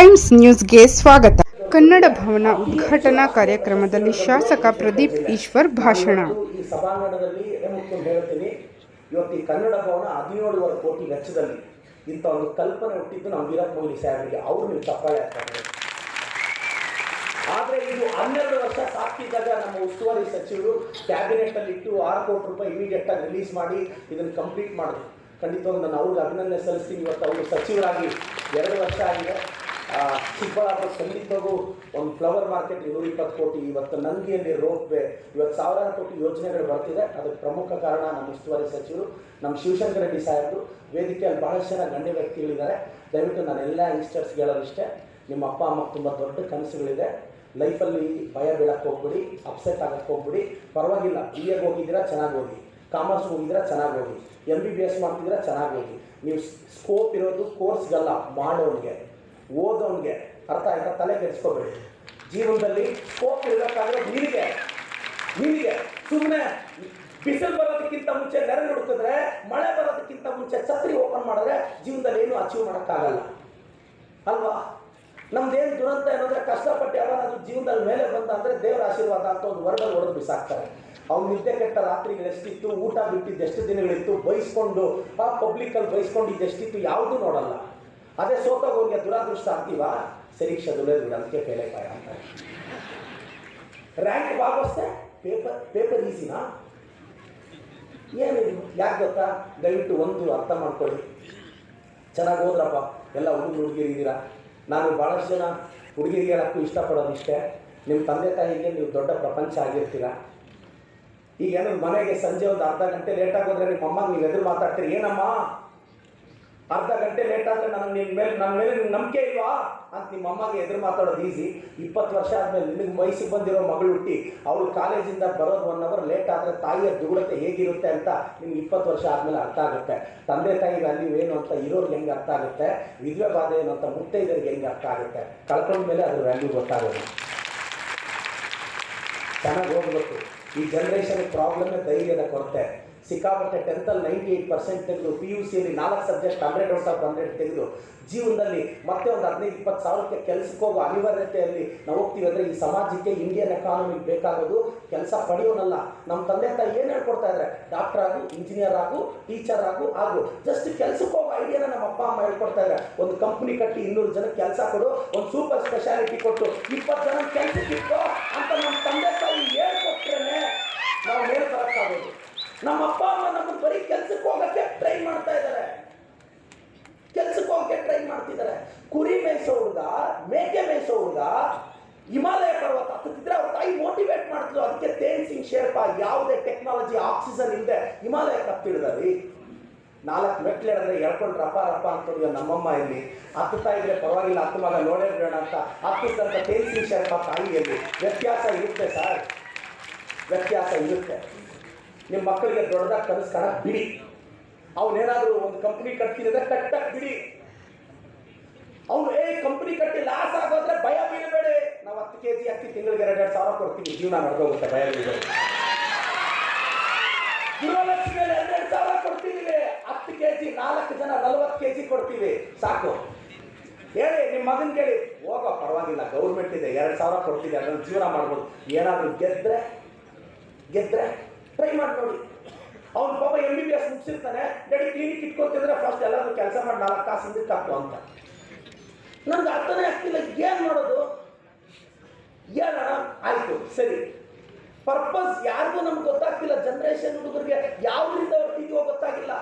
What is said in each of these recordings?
Times ನ್ಯೂಸ್ಗೆ ಸ್ವಾಗತ. ಕನ್ನಡ ಭವನ ಉದ್ಘಾಟನಾ ಕಾರ್ಯಕ್ರಮದಲ್ಲಿ ಶಾಸಕ ಪ್ರದೀಪ್ ಈಶ್ವರ್ ಭಾಷಣ. ಈ ಸಭಾಂಗಣದಲ್ಲಿ ಹೇಳ್ತೀನಿ ಇವತ್ತು ಈ ಕನ್ನಡ ಭವನ ಹದಿನೇಳುವರೆ ಕೋಟಿ ವೆಚ್ಚದಲ್ಲಿ ಇಂಥ ಒಂದು ಕಲ್ಪನೆ ಹುಟ್ಟಿದ್ದು ನಮ್ಮ ವೀರಪ್ಪ ಮೊಯ್ಲಿ ಸಾಹೇಬರಿಗೆ. ಅವರು ನೀವು ಹಾಕ್ತಾರೆ. ಆದರೆ ಇದು ಹನ್ನೆರಡು ವರ್ಷ ಸಾಕಿದ್ದಾಗ ನಮ್ಮ ಉಸ್ತುವಾರಿ ಸಚಿವರು ಕ್ಯಾಬಿನೆಟ್ ಅಲ್ಲಿ ಇಟ್ಟು ಆರು ಕೋಟಿ ರೂಪಾಯಿ ಇಮಿಡಿಯೇಟ್ ಆಗಿ ರಿಲೀಸ್ ಮಾಡಿ ಇದನ್ನು ಕಂಪ್ಲೀಟ್ ಮಾಡಿದ್ರು. ಖಂಡಿತವಾಗಿ ನಾನು ಅವ್ರಿಗೆ ಅಭಿನಂದನೆ ಸಲ್ಲಿಸ್ತೀನಿ. ಇವತ್ತು ಅವರು ಸಚಿವರಾಗಿ ಎರಡು ವರ್ಷ ಆಗಿದೆ. ಚಿಕ್ಕಬಳ್ಳಾಪುರ ಖಂಡಿತವಾಗೂ ಒಂದು ಫ್ಲವರ್ ಮಾರ್ಕೆಟ್ ನೂರ ಇಪ್ಪತ್ತು ಕೋಟಿ ಇವತ್ತು ನಂದಿಯಲ್ಲಿ ರೋಪ್ ವೇ ಇವತ್ತು ಸಾವಿರಾರು ಕೋಟಿ ಯೋಜನೆಗಳು ಬರ್ತಿದೆ. ಅದಕ್ಕೆ ಪ್ರಮುಖ ಕಾರಣ ನಮ್ಮ ಉಸ್ತುವಾರಿ ಸಚಿವರು, ನಮ್ಮ ಶಿವಶಂಕರ ರೆಡ್ಡಿ ಸಾಹೇಬರು. ವೇದಿಕೆಯಲ್ಲಿ ಬಹಳಷ್ಟು ಜನ ಗಣ್ಯ ವ್ಯಕ್ತಿಗಳಿದ್ದಾರೆ. ದಯವಿಟ್ಟು ನಾನು ಎಲ್ಲ ಯಂಗ್ಸ್ಟರ್ಸ್ಗೆ ಹೇಳೋದಿಷ್ಟೇ ನಿಮ್ಮ ಅಪ್ಪ, ಅಮ್ಮ ತುಂಬ ದೊಡ್ಡ ಕನಸುಗಳಿದೆ. ಲೈಫಲ್ಲಿ ಭಯ ಬೀಳಕ್ಕೆ ಹೋಗ್ಬಿಡಿ ಅಪ್ಸೆಟ್ ಆಗಕ್ಕೆ ಹೋಗ್ಬಿಡಿ. ಪರವಾಗಿಲ್ಲ ಬಿ ಎಗೆ ಹೋಗಿದ್ದೀರಾ, ಚೆನ್ನಾಗಿ ಹೋಗಿ ಕಾಮರ್ಸ್ ಹೋಗಿದ್ದೀರಾ, ಚೆನ್ನಾಗಿ ಹೋಗಿ ಎಂ ಬಿ ಬಿ ಎಸ್ ಮಾಡ್ತಿದ್ದೀರಾ, ಚೆನ್ನಾಗಿ ಹೋಗಿ ನೀವು ಸ್ಕೋಪ್ ಇರೋದು ಕೋರ್ಸ್ಗಲ್ಲ ಮಾಡೋನಿಗೆ ಓದೋನಿಗೆ ಅರ್ಥ ಆಯ್ತಾ? ತಲೆ ಕೆಡಿಸ್ಕೋಬೇಡಿ. ಜೀವನದಲ್ಲಿ ಸ್ಕೋಪ್ ಇರಬೇಕಾದ್ರೆ ನೀರಿಗೆ ನೀರಿಗೆ. ಸುಮ್ಮನೆ ಬಿಸಿಲು ಬರೋದಕ್ಕಿಂತ ಮುಂಚೆ ನೆರೆ ಹುಡುಕಿದ್ರೆ, ಮಳೆ ಬರೋದಕ್ಕಿಂತ ಮುಂಚೆ ಛತ್ರಿ ಓಪನ್ ಮಾಡಿದ್ರೆ ಜೀವನದಲ್ಲಿ ಏನು ಅಚೀವ್ ಮಾಡೋಕ್ಕಾಗಲ್ಲ. ಅಲ್ವಾ? ನಮ್ದೇನು ದುರಂತ ಏನಂದ್ರೆ ಕಷ್ಟಪಟ್ಟು ಯಾವನಾದ್ರೂ ಜೀವನದಲ್ಲಿ ಮೇಲೆ ಬಂದ ಅಂದರೆ ದೇವರ ಆಶೀರ್ವಾದ ಅಂತ ಒಂದು ವರ್ಗಲ್ಲಿ ಹೊಡೆದು ಬಿಸಾಕ್ತಾರೆ. ಅವ್ನು ನಿದ್ದೆ ಕೆಟ್ಟ ರಾತ್ರಿಗಳು ಎಷ್ಟಿತ್ತು, ಊಟ ಬಿಟ್ಟಿದ್ದು ಎಷ್ಟು ದಿನಗಳಿತ್ತು ಬೈಸ್ಕೊಂಡು ಆ ಬೈಸ್ಕೊಂಡು ಬೈಸ್ಕೊಂಡಿದ್ದು ಎಷ್ಟಿತ್ತು ಯಾವುದೂ ನೋಡಲ್ಲ. ಅದೇ ಸೋತೋಗೋನ್ಗೆ ದುರಾದೃಷ್ಟ ಆಗ್ತೀವಾ? ಸರೀಕ್ಷೆ ದುಲೇದು ಅದಕ್ಕೆ ಫೇಲ್ ಪಾಯ ಅಂತ. ರ್ಯಾಂಕ್ ಬಾಗೋಸ್ತೆ? ಪೇಪರ್ ಪೇಪರ್ ಈಸಿನಾ ಏನಿದು ಯಾಕೆ ಗೊತ್ತಾ? ದಯವಿಟ್ಟು ಒಂದು ಅರ್ಥ ಮಾಡ್ಕೊಳ್ಳಿ. ಚೆನ್ನಾಗಿ ಹೋದ್ರಪ್ಪ ಎಲ್ಲ ಹುಡುಗರು ಹುಡುಗಿರಿದ್ದೀರಾ ನಾನು ಭಾಳಷ್ಟು ಜನ ಹುಡುಗಿರಿಗೆ ಹಾಕು ಇಷ್ಟಪಡೋದು ಇಷ್ಟೇ ನಿಮ್ಮ ತಂದೆ ತಾಯಿಗೆ ನೀವು ದೊಡ್ಡ ಪ್ರಪಂಚ ಆಗಿರ್ತೀರ? ಈಗ ಏನೋ ಮನೆಗೆ ಸಂಜೆ ಒಂದು ಅರ್ಧ ಗಂಟೆ ಲೇಟಾಗಿ ನಿಮ್ಮ ಅಮ್ಮ, ನೀವು ಎದುರು ಮಾತಾಡ್ತೀರಿ, ಏನಮ್ಮ? ಅರ್ಧ ಗಂಟೆ ಲೇಟ್ ಆದರೆ ನನಗೆ ನಿಮ್ಮ ಮೇಲೆ ನನ್ನ ಮೇಲೆ ನಿಮ್ಗೆ ನಂಬಿಕೆ ಇಲ್ವಾ? ಅಂತ ನಿಮ್ಮ ಅಮ್ಮಗೆ ಎದುರು ಮಾತಾಡೋದು ಈಸಿ ಇಪ್ಪತ್ತು ವರ್ಷ ಆದಮೇಲೆ ನಿಮಗೆ ವಯಸ್ಸಿಗೆ ಬಂದಿರೋ ಮಗಳು ಹುಟ್ಟಿ, ಅವಳು ಕಾಲೇಜಿಂದ ಬರೋದು ಒನ್ ಅವರ್ ಲೇಟ್ ಆದರೆ ತಾಯಿಯ ದುಗುಡತೆ ಹೇಗಿರುತ್ತೆ ಅಂತ ನಿಮ್ಗೆ ಇಪ್ಪತ್ತು ವರ್ಷ ಆದಮೇಲೆ ಅರ್ಥ ಆಗುತ್ತೆ. ತಂದೆ ತಾಯಿ ವ್ಯಾಲ್ಯೂ ಏನು ಅಂತ ಇರೋರ್ಗೆ ಹೆಂಗೆ ಅರ್ಥ ಆಗುತ್ತೆ? ವಿಧವೆ ಬಾಧೆ ಏನು ಅಂತ ಮುತ್ತೈದರಿಗೆ ಹೆಂಗೆ ಅರ್ಥ ಆಗುತ್ತೆ? ಕಳ್ಕೊಂಡ ಮೇಲೆ ಅದ್ರ ವ್ಯಾಲ್ಯೂ ಗೊತ್ತಾಗೋದು. ಚೆನ್ನಾಗಿ ಹೋಗ್ಬೇಕು ಈ ಜನ್ರೇಷನ್ ಪ್ರಾಬ್ಲಮ್ ಧೈರ್ಯದ ಕೊರತೆ. ಸಿಕ್ಕಾಪಟ್ಟೆ ಟೆಂತಲ್ಲಿ ನೈಂಟಿ ಏಯ್ಟ್ ಪರ್ಸೆಂಟ್ ತೆಗೆದು ಪಿ ಯು ಸಿಯಲ್ಲಿ ನಾಲ್ಕು subject hundred out of hundred ತೆಗೆದು ಜೀವನದಲ್ಲಿ ಮತ್ತೆ ಒಂದು ಹದಿನೈದು, ಇಪ್ಪತ್ತು ಸಾವಿರಕ್ಕೆ ಕೆಲಸಕ್ಕೆ ಹೋಗೋ ಅನಿವಾರ್ಯತೆಯಲ್ಲಿ ನಾವು ಹೋಗ್ತೀವಿ ಅಂದರೆ ಈ ಸಮಾಜಕ್ಕೆ ಇಂಡಿಯನ್ ಎಕಾನಮಿಗೆ ಬೇಕಾಗೋದು ಕೆಲಸ ಪಡೆಯೋನಲ್ಲ. ನಮ್ಮ ತಂದೆ, ತಾಯಿ ಏನು ಹೇಳ್ಕೊಡ್ತಾ ಇದ್ದಾರೆ ಡಾಕ್ಟರ್ ಆಗು ಇಂಜಿನಿಯರ್ ಆಗು ಟೀಚರ್ ಆಗು ಆಗು. ಜಸ್ಟ್ ಕೆಲಸಕ್ಕೆ ಹೋಗೋ ಐಡಿಯಾನ ನಮ್ಮ ಅಪ್ಪ, ಅಮ್ಮ ಹೇಳ್ಕೊಡ್ತಾ ಇದ್ದಾರೆ ಒಂದು ಕಂಪ್ನಿ ಕಟ್ಟಿ ಇನ್ನೂರು ಜನಕ್ಕೆ ಕೆಲಸ ಕೊಡು, ಒಂದು ಸೂಪರ್ ಸ್ಪೆಷಾಲಿಟಿ ಕೊಟ್ಟು, ಇಪ್ಪತ್ತು ಜನ ಕೆಲಸಕ್ಕೆ ಅಂತ ನಮ್ಮ ತಂದೆ ತಾಯಿ ಹೇಳ್ಕೊಟ್ರೇನೆ ನಾವು ಮೇಲೆ ಬರೋಕ್ಕಾಗೋದು ನಮ್ಮ ಅಪ್ಪ ಅಮ್ಮ ನಮ್ಮನ್ನು ಬರೀ ಕೆಲಸಕ್ಕೆ ಹೋಗೋಕ್ಕೆ ಟ್ರೈ ಮಾಡ್ತಾ ಇದ್ದಾರೆ ಕೆಲ್ಸಕ್ಕೆ ಹೋಗಕ್ಕೆ ಟ್ರೈ ಮಾಡ್ತಿದ್ದಾರೆ ಕುರಿ ಮೇಯಿಸೋ ಹುಡುಗ ಮೇಕೆ ಮೇಯಿಸೋ ಹುಡುಗ ಹಿಮಾಲಯ ಪರ್ವತ ಹತ್ತುತ್ತಿದ್ರೆ ಅವ್ರ ತಾಯಿ ಮೋಟಿವೇಟ್ ಮಾಡ್ತಿದ್ರು ಅದಕ್ಕೆ ತೇನ್ ಸಿಂಗ್ ಶೇರ್ಪ ಯಾವುದೇ ಟೆಕ್ನಾಲಜಿ ಆಕ್ಸಿಜನ್ ಇಲ್ಲದೆ ಹಿಮಾಲಯ ಹತ್ತಿಳಿದ್ರಿ ನಾಲ್ಕು ಮೆಟ್ಲು ಹಿಡಿದ್ರೆ ಎಳ್ಕೊಂಡು ರಪ್ಪ ರಪ್ಪ ಅಂತಂದ್ರೆ ನಮ್ಮಮ್ಮ ಇಲ್ಲಿ. ಹತ್ತುತ್ತಾ ಇದ್ರೆ ಪರವಾಗಿಲ್ಲ, ಹತ್ತು ಮಗ ನೋಡೇ ಬಿಡೋಣ ಅಂತ. ಹತ್ತುತ್ತಂತ ತೇಜಿ ಶೇರ್ಪ ತಾಯಿಯಲ್ಲಿ. ವ್ಯತ್ಯಾಸ ಇರುತ್ತೆ ಸರ್. ವ್ಯತ್ಯಾಸ ಇರುತ್ತೆ. ನಿಮ್ಮ ಮಕ್ಕಳಿಗೆ ದೊಡ್ಡದಾಗ ಕನಸ್ಕರ ಬಿಡಿ. ಅವನೇನಾದರೂ ಒಂದು ಕಂಪ್ನಿ ಕಟ್ತಿದ್ರೆ ಕಟ್ಟಕ್ಕೆ ಬಿಡಿ. ಅವನು, ಏ ಕಂಪ್ನಿ ಕಟ್ಟಿ ಲಾಸ್ ಆಗೋದ್ರೆ ಭಯ ಬೀಳಬೇಡಿ ನಾವು ಹತ್ತು ಕೆ ಜಿ ಅಕ್ಕಿ ತಿಂಗಳಿಗೆ ಕೊಡ್ತೀವಿ ಜೀವನ ನಡೆದೋಗುತ್ತೆ ಭಯ ಗೃಹಲಕ್ಷ್ಮಿಯಲ್ಲಿ ಎರಡೆರಡು ಸಾವಿರ ಕೊಡ್ತೀವಿ. ಹತ್ತು ಕೆ ಜಿ ನಾಲ್ಕು ಜನ ನಲವತ್ತು ಕೆ ಜಿ ಕೊಡ್ತೀವಿ. ಸಾಕು. ಹೇಳಿ ನಿಮ್ಮ ಮಗನ ಕೇಳಿ. ಹೋಗೋ, ಪರವಾಗಿಲ್ಲ. ಗೌರ್ಮೆಂಟ್ ಇದೆ. ಎರಡು ಸಾವಿರ ಕೊಡ್ತೀವಿ. ಅದನ್ನು ಜೀವನ ಮಾಡ್ಬೋದು. ಏನಾದರೂ ಗೆದ್ರೆ ಗೆದ್ರೆ ಟ್ರೈ ಮಾಡಿ ಅವ್ನು ಪಾಪ ಎಂ ಬಿ ಬಿ ಎಸ್ ಮುಗಿಸಿರ್ತಾನೆ. ಡ್ಯಾಡಿ ಕ್ಲಿನಿಕ್ ಇಟ್ಕೊತಿದ್ರೆ ಫಸ್ಟ್ ಎಲ್ಲರೂ ಕೆಲಸ ಮಾಡಿ ನಾಲ್ಕು ಕಾಸು ಹಿಂದಕ್ಕೆ ಅಂತ. ನನಗೆ ಅರ್ಥನೇ ಆಗ್ತಿಲ್ಲ. ಏನು ಮಾಡೋದು? ಹೇಳೋಣ ಆಯಿತು, ಸರಿ. ಪರ್ಪಸ್ ಯಾರಿಗೂ ನಮ್ಗೆ ಗೊತ್ತಾಗ್ತಿಲ್ಲ. ಜನ್ರೇಷನ್ ಹುಡುಗರಿಗೆ ಯಾವ್ದ್ರಿಂದ ಹೊರಟಿದೀವೋ ಗೊತ್ತಾಗಿಲ್ಲ.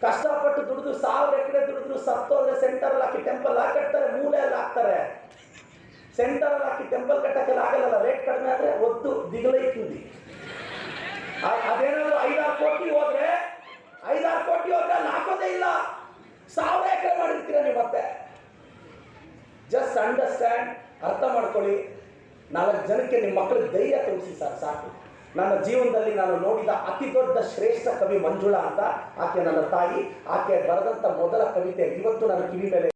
ಕಷ್ಟಪಟ್ಟು ದುಡಿದು ಸಾವಿರ ಎಕರೆ ದುಡಿದ್ರು ಸತ್ತೋದ್ರೆ ಸೆಂಟರಲ್ಲಿ ಹಾಕಿ ಟೆಂಪಲ್ ಹಾಕಿರ್ತಾರೆ ಮೂಲೆಯಲ್ಲಿ ಹಾಕ್ತಾರೆ. ಸೆಂಟರಲ್ಲಿ ಹಾಕಿ ಟೆಂಪಲ್ ಕಟ್ಟಕ್ಕೆಲ್ಲ ಆಗಲ್ಲ ರೇಟ್ ಕಡಿಮೆ ಆದರೆ ಒದ್ದು ದಿಗಲೈತುಂದಿ ಆ- ಅದೇನಾದ್ರು ಐದಾರು ಕೋಟಿ ಹೋದ್ರೆ, ಐದಾರು ಕೋಟಿ ಹೋದ್ರೆ ಅಲ್ಲಿ ಹಾಕೋದೇ ಇಲ್ಲ ಸಾವಿರ ಎಕರೆ ಮಾಡಿರ್ತೀರ ನೀವು ಮತ್ತೆ ಜಸ್ಟ್ ಅಂಡರ್ಸ್ಟ್ಯಾಂಡ್ ಅರ್ಥ ಮಾಡ್ಕೊಳ್ಳಿ. ನಾಲ್ಕು ಜನಕ್ಕೆ ನಿಮ್ಮ ಮಕ್ಕಳಿಗೆ ಧೈರ್ಯ ತೋರಿಸಿ ಸರ್, ಸಾಕು. ನನ್ನ ಜೀವನದಲ್ಲಿ ನಾನು ನೋಡಿದ ಅತಿ ದೊಡ್ಡ ಶ್ರೇಷ್ಠ ಕವಿ ಮಂಜುಳಾ ಅಂತ. ಆಕೆ ನನ್ನ ತಾಯಿ, ಆಕೆ ಬರೆದಂಥ ಮೊದಲ ಕವಿತೆ ಇವತ್ತು ನನ್ನ ಕಿವಿ ಮೇಲೆ